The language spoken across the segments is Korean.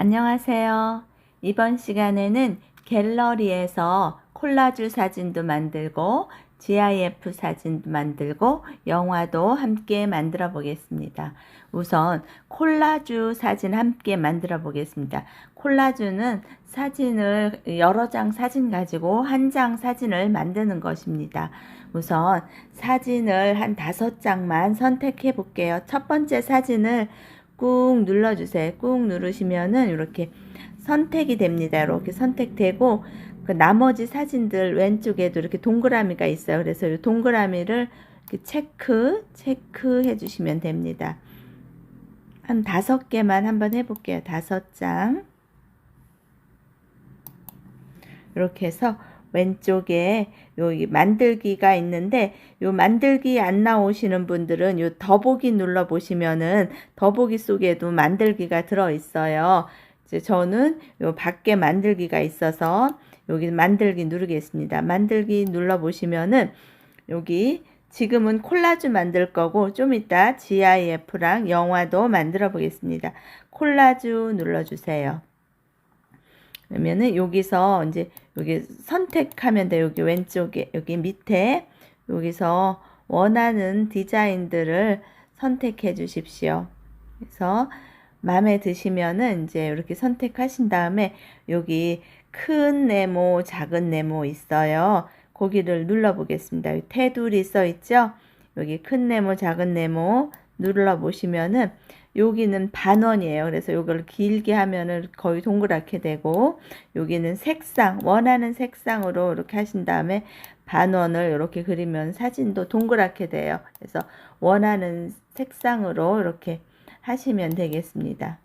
안녕하세요. 이번 시간에는 갤러리에서 콜라주 사진도 만들고 GIF 사진도 만들고 영화도 함께 만들어 보겠습니다. 우선 콜라주 사진 함께 만들어 보겠습니다. 콜라주는 사진을 여러 장 사진 가지고 한 장 사진을 만드는 것입니다. 우선 사진을 한 다섯 장만 선택해 볼게요. 첫 번째 사진을 꾹 눌러주세요. 꾹 누르시면은 이렇게 선택이 됩니다. 이렇게 선택되고 그 나머지 사진들 왼쪽에도 이렇게 동그라미가 있어요. 그래서 이 동그라미를 체크 체크해 주시면 됩니다. 한 다섯 개만 한번 해볼게요. 다섯 장 이렇게 해서 왼쪽에 여기 만들기가 있는데 요 만들기 안 나오시는 분들은 요 더보기 눌러 보시면은 더보기 속에도 만들기가 들어 있어요. 이제 저는 요 밖에 만들기가 있어서 여기 만들기 누르겠습니다. 만들기 눌러 보시면은 여기 지금은 콜라주 만들 거고 좀 이따 GIF랑 영화도 만들어 보겠습니다. 콜라주 눌러 주세요. 그러면은 여기서 이제 여기 선택하면 돼. 여기 왼쪽에 여기 밑에 여기서 원하는 디자인들을 선택해 주십시오. 그래서 마음에 드시면은 이제 이렇게 선택하신 다음에 여기 큰 네모, 작은 네모 있어요. 거기를 눌러 보겠습니다. 테두리 써 있죠? 여기 큰 네모, 작은 네모 눌러 보시면은 여기는 반원이에요. 그래서 이걸 길게 하면은 거의 동그랗게 되고 여기는 색상 원하는 색상으로 이렇게 하신 다음에 반원을 이렇게 그리면 사진도 동그랗게 돼요. 그래서 원하는 색상으로 이렇게 하시면 되겠습니다.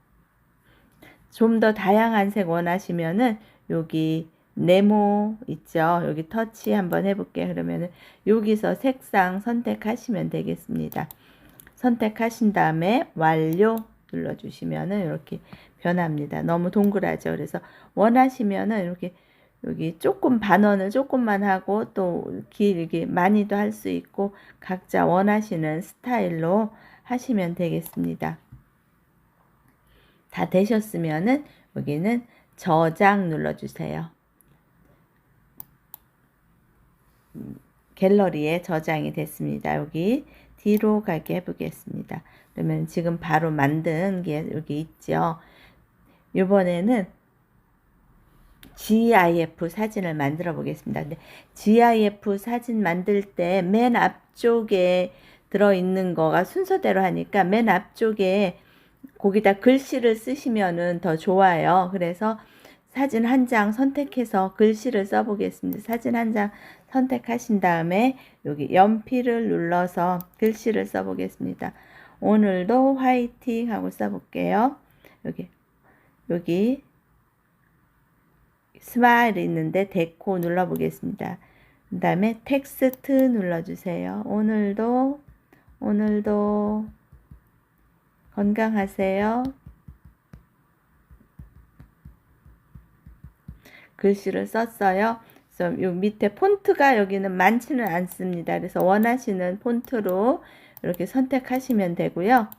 좀 더 다양한 색 원하시면은 여기 네모 있죠. 여기 터치 한번 해볼게요. 그러면은 여기서 색상 선택하시면 되겠습니다. 선택하신 다음에 완료 눌러주시면은 이렇게 변합니다. 너무 동그라죠. 그래서 원하시면은 이렇게 여기 조금 반원을 조금만 하고 또 길게 많이도 할 수 있고 각자 원하시는 스타일로 하시면 되겠습니다. 다 되셨으면은 여기는 저장 눌러주세요. 갤러리에 저장이 됐습니다. 여기 뒤로 가게 해보겠습니다. 그러면 지금 바로 만든 게 여기 있죠. 이번에는 GIF 사진을 만들어 보겠습니다. 근데 GIF 사진 만들 때 맨 앞쪽에 들어있는 거가 순서대로 하니까 맨 앞쪽에 거기다 글씨를 쓰시면은 더 좋아요. 그래서 사진 한 장 선택해서 글씨를 써보겠습니다. 사진 한 장 선택하신 다음에 여기 연필을 눌러서 글씨를 써보겠습니다. 오늘도 화이팅 하고 써볼게요. 여기 여기 스마일 있는데 데코 눌러보겠습니다. 그 다음에 텍스트 눌러주세요. 오늘도 오늘도 건강하세요. 글씨를 썼어요. 그래서 요 밑에 폰트가 여기는 많지는 않습니다. 그래서 원하시는 폰트로 이렇게 선택하시면 되고요.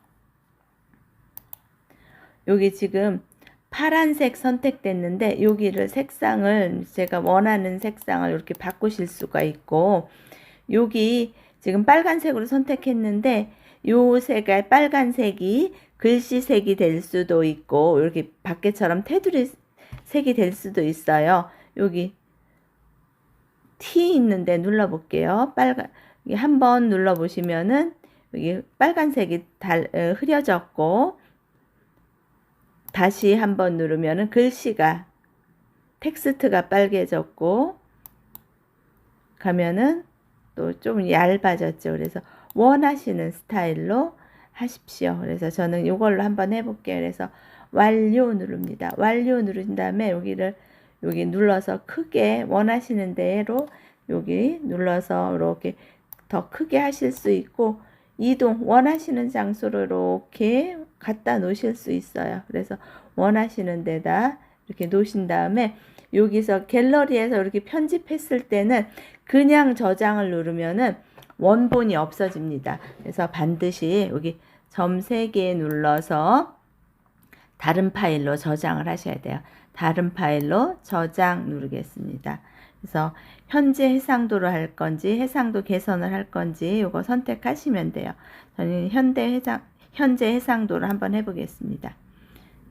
여기 지금 파란색 선택됐는데 여기를 색상을 제가 원하는 색상을 이렇게 바꾸실 수가 있고 여기 지금 빨간색으로 선택했는데 요 색깔 빨간색이 글씨색이 될 수도 있고 이렇게 밖에처럼 테두리 색이 될 수도 있어요. 여기 T 있는데 눌러볼게요. 빨간 한번 눌러보시면은 여기 빨간색이 달, 어, 흐려졌고 다시 한번 누르면은 글씨가 텍스트가 빨개졌고 가면은 또 좀 얇아졌죠. 그래서 원하시는 스타일로 하십시오. 그래서 저는 이걸로 한번 해볼게요. 그래서 완료 누릅니다. 완료 누른 다음에 여기를 여기 눌러서 크게 원하시는 대로 여기 눌러서 이렇게 더 크게 하실 수 있고 이동 원하시는 장소로 이렇게 갖다 놓으실 수 있어요. 그래서 원하시는 데다 이렇게 놓으신 다음에 여기서 갤러리에서 이렇게 편집했을 때는 그냥 저장을 누르면은 원본이 없어집니다. 그래서 반드시 여기 점 3개 눌러서 다른 파일로 저장을 하셔야 돼요. 다른 파일로 저장 누르겠습니다. 그래서 현재 해상도로 할 건지 해상도 개선을 할 건지 이거 선택하시면 돼요. 저는 현대 해상 현재 해상도를 한번 해보겠습니다.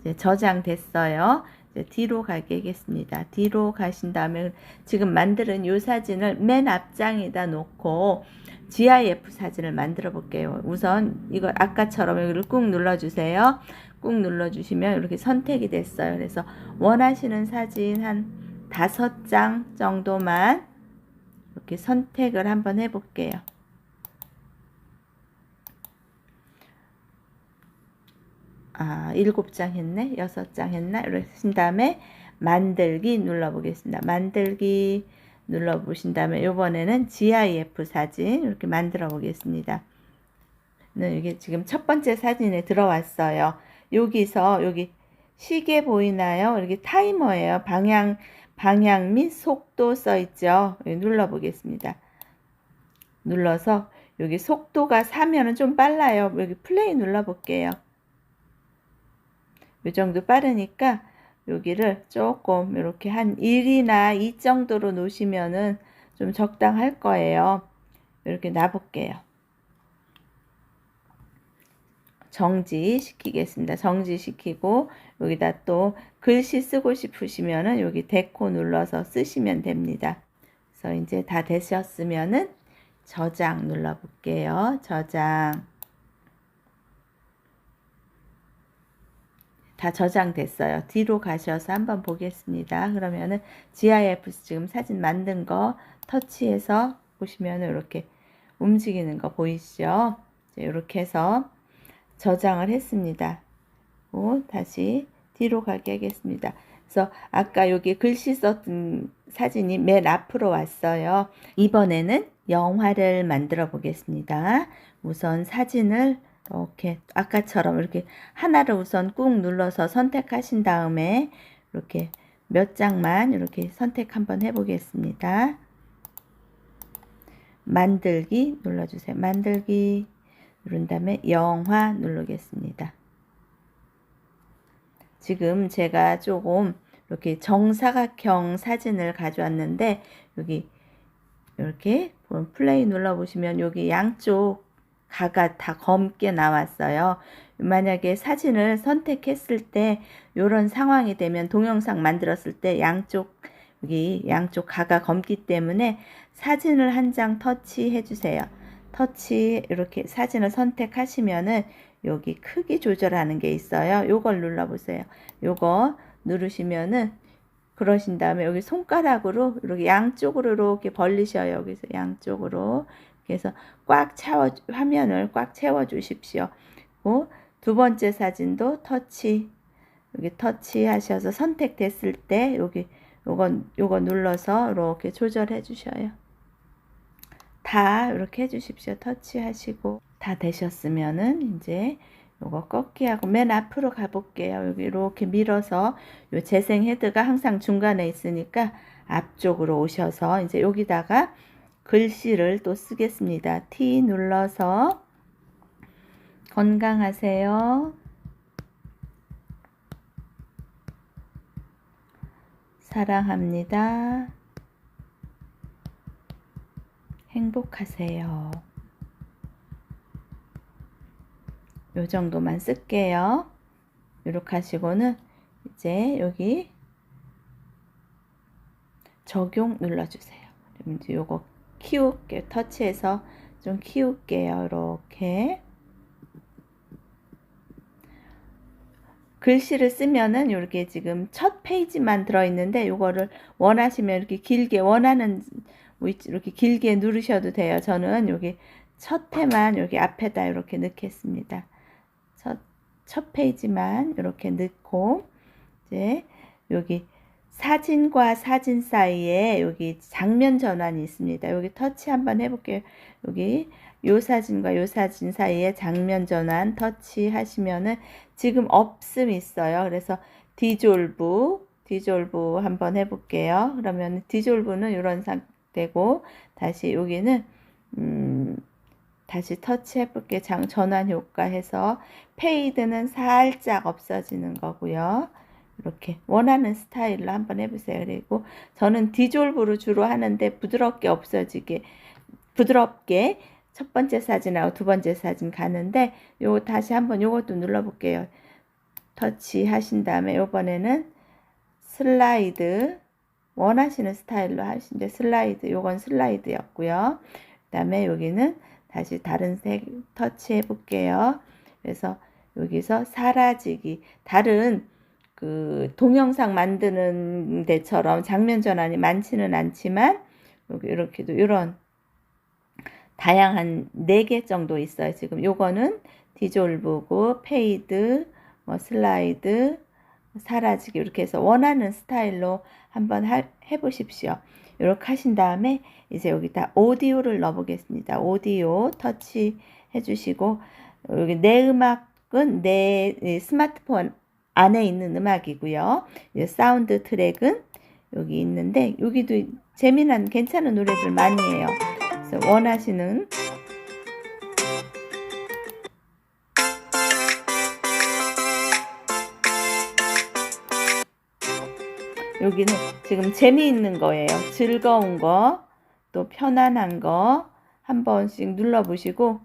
이제 저장됐어요. 이제 뒤로 가겠습니다. 뒤로 가신 다음에 지금 만드는 이 사진을 맨 앞장에다 놓고 GIF 사진을 만들어 볼게요. 우선 이거 아까처럼 여기를 꾹 눌러주세요. 꾹 눌러주시면 이렇게 선택이 됐어요. 그래서 원하시는 사진 한 다섯 장 정도만 이렇게 선택을 한번 해볼게요. 아, 일곱 장 했네? 여섯 장 했나? 하신 다음에 만들기 눌러보겠습니다. 만들기 눌러보신 다음에 이번에는 GIF 사진 이렇게 만들어 보겠습니다. 네, 이게 지금 첫 번째 사진에 들어왔어요. 여기서 여기 시계 보이나요? 이렇게 타이머예요. 방향 방향 및 속도 써 있죠. 눌러 보겠습니다. 눌러서 여기 속도가 4면은 좀 빨라요. 여기 플레이 눌러 볼게요. 이 정도 빠르니까 여기를 조금 이렇게 한 1이나 2 정도로 놓으시면은 좀 적당할 거예요. 이렇게 놔볼게요. 정지시키겠습니다. 정지시키고 여기다 또 글씨 쓰고 싶으시면은 여기 데코 눌러서 쓰시면 됩니다. 그래서 이제 다 되셨으면은 저장 눌러 볼게요. 저장 다 저장됐어요. 뒤로 가셔서 한번 보겠습니다. 그러면은 GIF 지금 사진 만든 거 터치해서 보시면은 이렇게 움직이는 거 보이시죠? 이렇게 해서 저장을 했습니다. 오, 다시 뒤로 가게 하겠습니다. 그래서 아까 여기 글씨 썼던 사진이 맨 앞으로 왔어요. 이번에는 영화를 만들어 보겠습니다. 우선 사진을 이렇게 아까처럼 이렇게 하나를 우선 꾹 눌러서 선택하신 다음에 이렇게 몇 장만 이렇게 선택 한번 해보겠습니다. 만들기 눌러주세요. 만들기 누른 다음에 영화 누르겠습니다. 지금 제가 조금 이렇게 정사각형 사진을 가져왔는데 여기 이렇게 플레이 눌러보시면 여기 양쪽 가가 다 검게 나왔어요. 만약에 사진을 선택했을 때 이런 상황이 되면 동영상 만들었을 때 양쪽 여기 양쪽 가가 검기 때문에 사진을 한 장 터치해 주세요. 터치 이렇게 사진을 선택하시면은 여기 크기 조절하는 게 있어요. 요걸 눌러 보세요. 요거 누르시면은 그러신 다음에 여기 손가락으로 이렇게 양쪽으로 이렇게 벌리셔요. 여기서 양쪽으로 그래서 꽉 채워 화면을 꽉 채워 주십시오. 두 번째 사진도 터치 여기 터치 하셔서 선택됐을 때 여기 요건 요거 눌러서 이렇게 조절해 주셔요. 다 이렇게 해 주십시오. 터치 하시고 다 되셨으면은 이제 요거 꺾기 하고 맨 앞으로 가 볼게요. 여기 이렇게 밀어서 요 재생 헤드가 항상 중간에 있으니까 앞쪽으로 오셔서 이제 여기다가 글씨를 또 쓰겠습니다. T 눌러서 건강하세요. 사랑합니다. 행복하세요. 요 정도만 쓸게요. 이렇게 하시고는 이제 여기 적용 눌러주세요. 그럼 이제 요거 키울게요. 터치해서 좀 키울게요. 이렇게. 글씨를 쓰면은 이렇게 지금 첫 페이지만 들어있는데 이거를 원하시면 이렇게 길게 원하는 이렇게 길게 누르셔도 돼요. 저는 여기 첫 해만 여기 앞에다 이렇게 넣겠습니다. 첫, 첫 페이지만 이렇게 넣고 이제 여기 사진과 사진 사이에 여기 장면 전환이 있습니다. 여기 터치 한번 해볼게요. 여기 요 사진과 요 사진 사이에 장면 전환 터치 하시면은 지금 없음 있어요. 그래서 디졸브, 디졸브 한번 해볼게요. 그러면 디졸브는 이런 상 태고 다시 여기는 음, 다시 터치해 볼게 장 전환 효과 해서 페이드는 살짝 없어지는 거고요. 이렇게 원하는 스타일로 한번 해보세요. 그리고 저는 디졸브로 주로 하는데 부드럽게 없어지게 부드럽게 첫 번째 사진하고 두 번째 사진 가는데 요 다시 한번 요것도 눌러볼게요. 터치 하신 다음에 요번에는 슬라이드 원하시는 스타일로 하신데 슬라이드 요건 슬라이드였고요. 그다음에 여기는 다시 다른 색 터치해 볼게요. 그래서 여기서 사라지기 다른 그 동영상 만드는 데처럼 장면 전환이 많지는 않지만 이렇게도 이런 다양한 네개 정도 있어요. 지금 요거는 디졸브고 페이드, 뭐 슬라이드, 사라지기 이렇게 해서 원하는 스타일로 한번 하, 해보십시오. 이렇게 하신 다음에 이제 여기다 오디오를 넣어보겠습니다. 오디오 터치 해주시고 여기 내 음악은 내 스마트폰 안에 있는 음악이고요. 사운드 트랙은 여기 있는데 여기도 재미난 괜찮은 노래들 많이 해요. 그래서 원하시는 여기는 지금 재미있는 거예요. 즐거운 거, 또 편안한 거 한 번씩 눌러보시고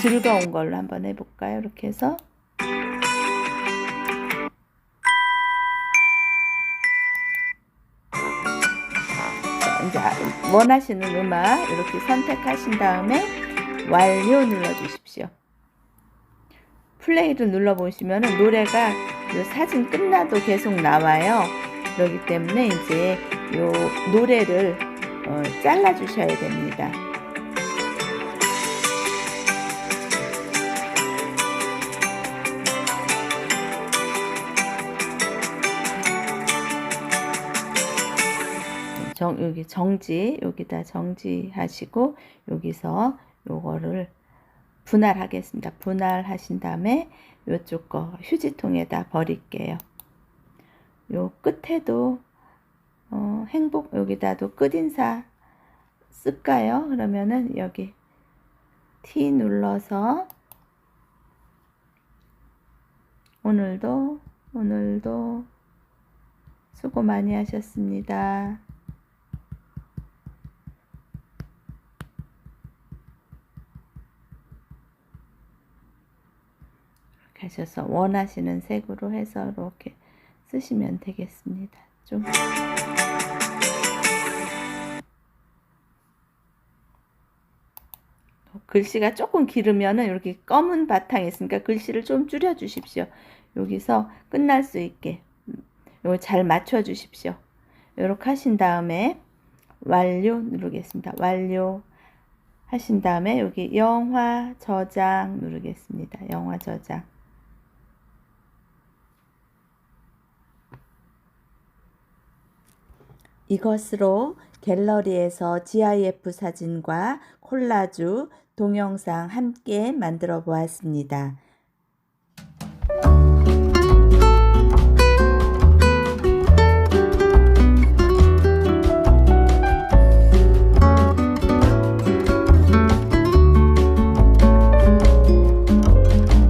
즐거운 걸로 한번 해볼까요? 이렇게 해서 자, 이제 아- 원하시는 음악 이렇게 선택하신 다음에 완료 눌러주십시오. 플레이를 눌러보시면 노래가 요 사진 끝나도 계속 나와요. 그렇기 때문에 이제 요 노래를 어, 잘라 주셔야 됩니다. 정, 여기 정지, 여기다 정지하시고, 여기서 요거를 분할하겠습니다. 분할하신 다음에 요쪽 거 휴지통에다 버릴게요. 요 끝에도 어, 행복 여기다도 끝인사 쓸까요? 그러면은 여기 T 눌러서 오늘도 오늘도 수고 많이 하셨습니다. 가셔서 원하시는 색으로 해서 이렇게 쓰시면 되겠습니다. 좀 글씨가 조금 길으면은 이렇게 검은 바탕이 있으니까 글씨를 좀 줄여 주십시오. 여기서 끝날 수 있게 이거 잘 맞춰 주십시오. 이렇게 하신 다음에 완료 누르겠습니다. 완료 하신 다음에 여기 영화 저장 누르겠습니다. 영화 저장. 이것으로 갤러리에서 GIF 사진과 콜라주, 동영상 함께 만들어 보았습니다.